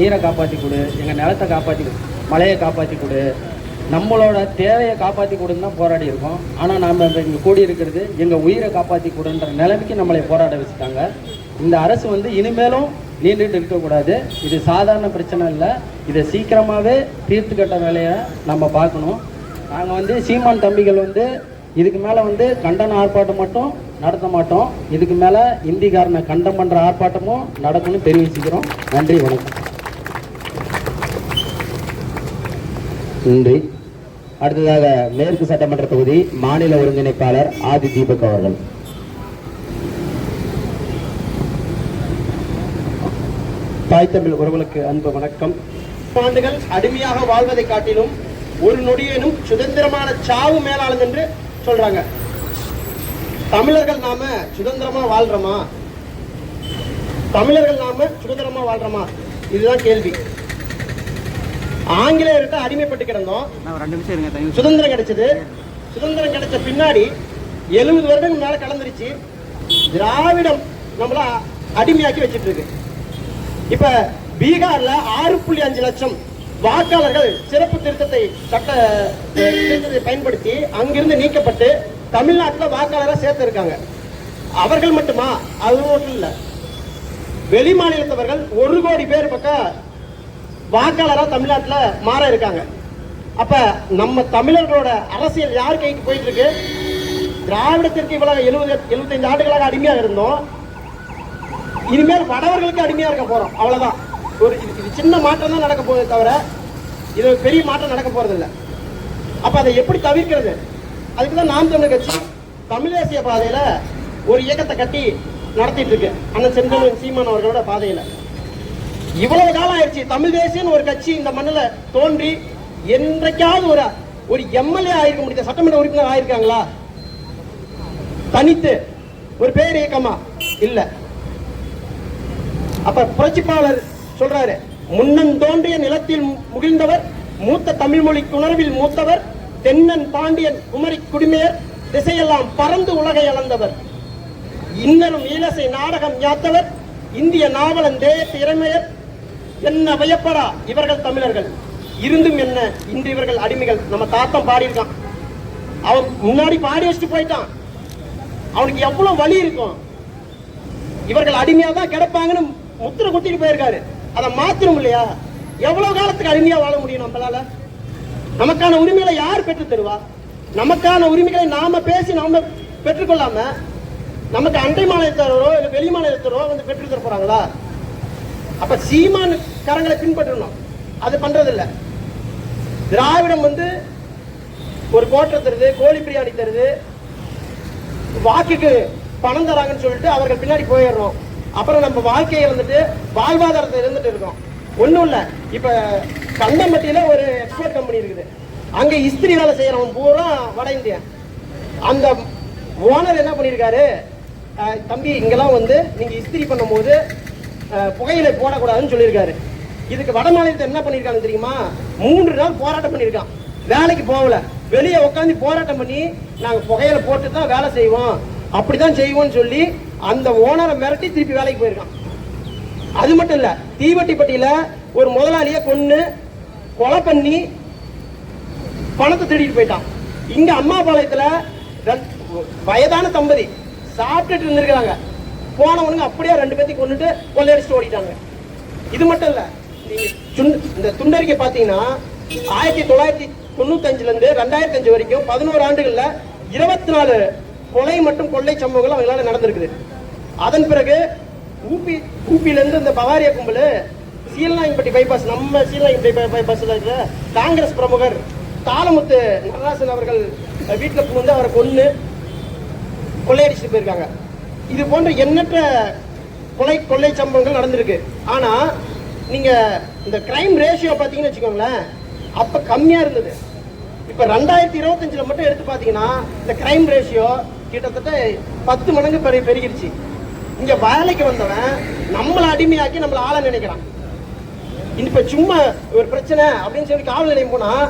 நீரை காப்பாற்றி கொடு எங்கள் நிலத்தை காப்பாற்றி மலையை காப்பாற்றி கொடு. நம்மளோட தேவையை காப்பாற்றி கொடுன்னு தான் போராடி இருக்கோம். ஆனால் நாம் இப்போ இங்கே கூடி இருக்கிறது எங்கள் உயிரை காப்பாற்றி கொடுன்ற நிலைமைக்கு நம்மளை போராட வச்சுட்டாங்க. இந்த அரசு வந்து இனிமேலும் நீண்டுட்டு இருக்கக்கூடாது இது சாதாரண பிரச்சனை இல்லை. இதை சீக்கிரமாகவே தீர்த்துக்கட்ட வேலையை நம்ம பார்க்கணும். நாங்கள் வந்து சீமான் தம்பிகள் வந்து இதுக்கு மேலே வந்து கண்டன ஆர்ப்பாட்டம் மட்டும் நடத்த மாட்டோம். இதுக்கு மேலே இந்திக்காரனை கண்டம் பண்ணுற ஆர்ப்பாட்டமும் நடக்கும்னு தெரிவிச்சுக்கிறோம். நன்றி வணக்கம். நன்றி அடுத்ததாக மேற்கு சட்டமன்ற தொகுதி மாநில ஒருங்கிணைப்பாளர் ஆதி தீபக் அவர்கள். தாய் தமிழ் உறவுகளுக்கு அன்பு வணக்கம். ஆண்டுகள் அடிமையாக வாழ்வதை காட்டிலும் ஒரு நொடியேனும் சுதந்திரமான சாவு மேலாளம் என்று சொல்றாங்க. தமிழர்கள் நாம சுதந்திரமா வாழ்றோமா? தமிழர்கள் நாம சுதந்திரமா வாழ்றோமா? இதுதான் கேள்வி. ஆங்கிலேயர்கிட்ட அடிமைப்பட்டு கிடந்தோம். சுதந்திரம் கிடைச்சது. சுதந்திரம் கிடைச்ச பின்னாடி எழுபது வருடம் முன்னால கலந்துருச்சு. திராவிடம் நம்மள அடிமையாக்கி வச்சிட்டு இருக்கு இப்ப பீகார்ல ஆறு புள்ளி அஞ்சு லட்சம் வாக்காளர்கள் சிறப்பு திருத்தத்தை சட்ட திருத்தத்தை பயன்படுத்தி அங்கிருந்து நீக்கப்பட்டு தமிழ்நாட்டுல வாக்காளரா சேர்த்து இருக்காங்க அவர்கள் மட்டுமா? அது மட்டும் இல்ல. வெளி மாநிலத்தவர்கள் ஒரு கோடி பேர் பக்கம் வாக்காளரா தமிழ்நாட்டில் மாற இருக்காங்க. அப்ப நம்ம தமிழர்களோட அரசியல் யார் கைக்கு போயிட்டு இருக்கு திராவிடத்திற்கு இவ்வளவு எழுபது எழுபத்தஞ்சு ஆண்டுகளாக அடிமையாக இருந்தோம். இனிமேல் வடவர்களுக்கு அடிமையா இருக்க போறோம். அவ்வளவுதான். ஒரு இது சின்ன மாற்றம் தான் நடக்க போகுது தவிர இது பெரிய மாற்றம் நடக்க போறது இல்ல அப்ப அதை எப்படி தவிர்க்கிறது? அதுக்கு தான் நாம் தமிழர் கட்சி தமிழ் தேசிய பாதையில ஒரு இயக்கத்தை கட்டி நடத்திட்டு இருக்கு. அண்ணன் செந்தமிழ் சீமான் அவர்களோட பாதையில. இவ்வளவு காலம் ஆயிடுச்சு. தமிழ் தேசியன்னு ஒரு கட்சி இந்த மண்ணில் தோன்றி என்றைக்காவது ஒரு ஒரு எம்எல்ஏ ஆயிருக்க முடியாது? சட்டமன்ற உறுப்பினர் ஆயிருக்காங்களா? தனித்து. ஒரு பேர் இயக்கமா? இல்ல. அப்ப புரட்சிப்பாளர் சொல்றாரு முன்னன் தோன்றிய நிலத்தில் முகிழ்ந்தவர் மூத்த தமிழ் மொழி உணர்வில் மூத்தவர் தென்னன் பாண்டியன் குமரி குடிமையர் திசையெல்லாம் பறந்து உலகை அளந்தவர். இன்னரும் ஈழசை நாடகம் யாத்தவர் இந்திய நாவலன் தேய திறமையர் என்ன பயப்படா இவர்கள் தமிழர்கள். இருந்தும் என்ன இன்று இவர்கள் அடிமைகள். நம்ம தாத்தம் பாடியிருக்கான். அவன் முன்னாடி பாடி வச்சுட்டு போயிட்டான். அவனுக்கு எவ்வளவு வலி இருக்கும். இவர்கள் அடிமையா தான் கிடப்பாங்கன்னு முத்திர குத்திட்டு போயிருக்காரு. அதை மாத்திரம் இல்லையா? எவ்வளவு காலத்துக்கு அடிமையா வாழ முடியும் நம்மளால? நமக்கான உரிமைகளை யார் பெற்று தருவா? நமக்கான உரிமைகளை நாம பேசி நாம பெற்றுக்கொள்ளாம நமக்கு அண்டை மாநிலத்தாரோ இல்ல வெளி மாநிலத்தாரோ வந்து பெற்று தர போறாங்களா? அப்ப சீமான் கரங்களை பின்பற்றணும். அது பண்றதில்ல. திராவிடம் வந்து ஒரு கோட்டை தருது கோழி பிரியாணி தருது. வாக்குக்கு பணம் தராங்கன்னு சொல்லிட்டு அவர்கள் பின்னாடி போயிடுறோம். அப்புறம் நம்ம வாழ்க்கையை வந்துட்டு வாழ்வாதாரத்தை இருந்துட்டு இருக்கோம். ஒன்றும் இல்லை. இப்போ கண்ணம்பட்டியில் ஒரு எக்ஸ்போர்ட் கம்பெனி இருக்குது. அங்கே இஸ்திரி வேலை செய்கிறவன் பூரா வட இந்தியன் அந்த ஓனர் என்ன பண்ணியிருக்காரு தம்பி இங்கெல்லாம் வந்து நீங்கள் இஸ்திரி பண்ணும்போது புகையிலை போடக்கூடாதுன்னு சொல்லியிருக்காரு. இதுக்கு வட மாநிலத்தை என்ன பண்ணியிருக்காங்க தெரியுமா? மூன்று நாள் போராட்டம் பண்ணியிருக்கான். வேலைக்கு போகல. வெளியே உட்காந்து போராட்டம் பண்ணி நாங்கள் புகையில போட்டு தான் வேலை செய்வோம். அப்படிதான் செய்வோம்னு சொல்லி அந்த ஓனரை மிரட்டி திருப்பி வேலைக்கு போயிருக்கான். அது மட்டும் இல்ல தீவட்டிப்பட்டியில ஒரு முதலாளிய கொண்டு கொலை பண்ணி பணத்தை திருடிட்டு போயிட்டான். இங்க அம்மாபாளையத்துல ரெண்டு- வயதான தம்பதி சாப்பிட்டுட்டு இருந்திருக்கிறாங்க. போனவனுங்க அப்படியே ரெண்டு பேர்த்தையும் கொண்டுட்டு கொள்ளையடிச்சுட்டு ஓடிட்டாங்க இது மட்டும் இல்ல நீங்க இந்த துண்டறிக்கை பாத்தீங்கன்னா ஆயிரத்தி தொள்ளாயிரத்தி தொண்ணூத்தஞ்சுல இருந்து ரெண்டாயிரத்தி அஞ்சு வரைக்கும் பதினோரு ஆண்டுகள்ல இருபத்தி நாலு கொலை மற்றும் கொள்ளை சம்பவங்கள் அவங்களால நடந்திருக்குது. அதன் பிறகு ஊபி ஊபியில இருந்து இந்த பவாரியா கும்பல் சீலநாயம்பட்டி பைபாஸ் நம்ம சீலநாயம்பட்டி பைபாஸ்ல இருக்கிற காங்கிரஸ் பிரமுகர் தாளமுத்து நடராசன் அவர்கள் வீட்டில் புகுந்து அவரை கொன்று கொள்ளையடிச்சுட்டு போயிருக்காங்க. இது போன்ற எண்ணற்ற கொலை கொள்ளை சம்பவங்கள் நடந்திருக்கு. ஆனால் நீங்கள் இந்த கிரைம் ரேஷியோ பார்த்தீங்கன்னு வச்சுக்கோங்களேன் அப்போ கம்மியாக இருந்தது. இப்போ ரெண்டாயிரத்தி இருபத்தஞ்சில் மட்டும் எடுத்து பார்த்தீங்கன்னா இந்த கிரைம் ரேஷியோ கிட்டத்தட்ட பத்து மடங்கு பெரு பெருகிருச்சு. இங்கே வேலைக்கு வந்தவன் நம்மளை அடிமையாக்கி நம்மளை ஆளை நினைக்கிறான். இப்போ சும்மா ஒரு பிரச்சனை அப்படின்னு சொல்லி காவல் நிலையம் போனால்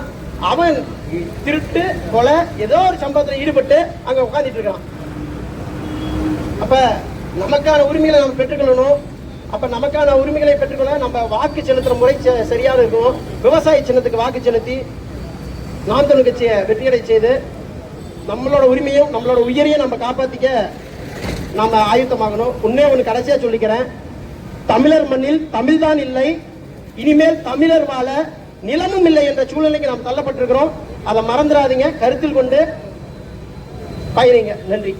அவன் திருட்டு கொலை ஏதோ ஒரு சம்பவத்தில் ஈடுபட்டு அங்கே உட்காந்துட்டு இருக்கான். அப்ப நமக்கான உரிமைகளை நம்ம பெற்றுக்கொள்ளணும். அப்ப நமக்கான உரிமைகளை பெற்றுக்கொள்ள நம்ம வாக்கு செலுத்துற முறை ச- சரியாக இருக்கும். விவசாய சின்னத்துக்கு வாக்கு செலுத்தி நாம் தமிழ் கட்சியை வெற்றியடை செய்து நம்மளோட உரிமையும் நம்மளோட உயிரையும் நம்ம காப்பாத்திக்க நாம ஆயுத்தமாகணும். உன்னே ஒன்று கடைசியா சொல்லிக்கிறேன். தமிழர் மண்ணில் தமிழ்தான் இல்லை. இனிமேல் தமிழர் வாழ நிலமும் இல்லை என்ற சூழ்நிலைக்கு நாம் தள்ளப்பட்டிருக்கிறோம். அதை மறந்துடாதீங்க. கருத்தில் கொண்டு பயிரிங்க நன்றி.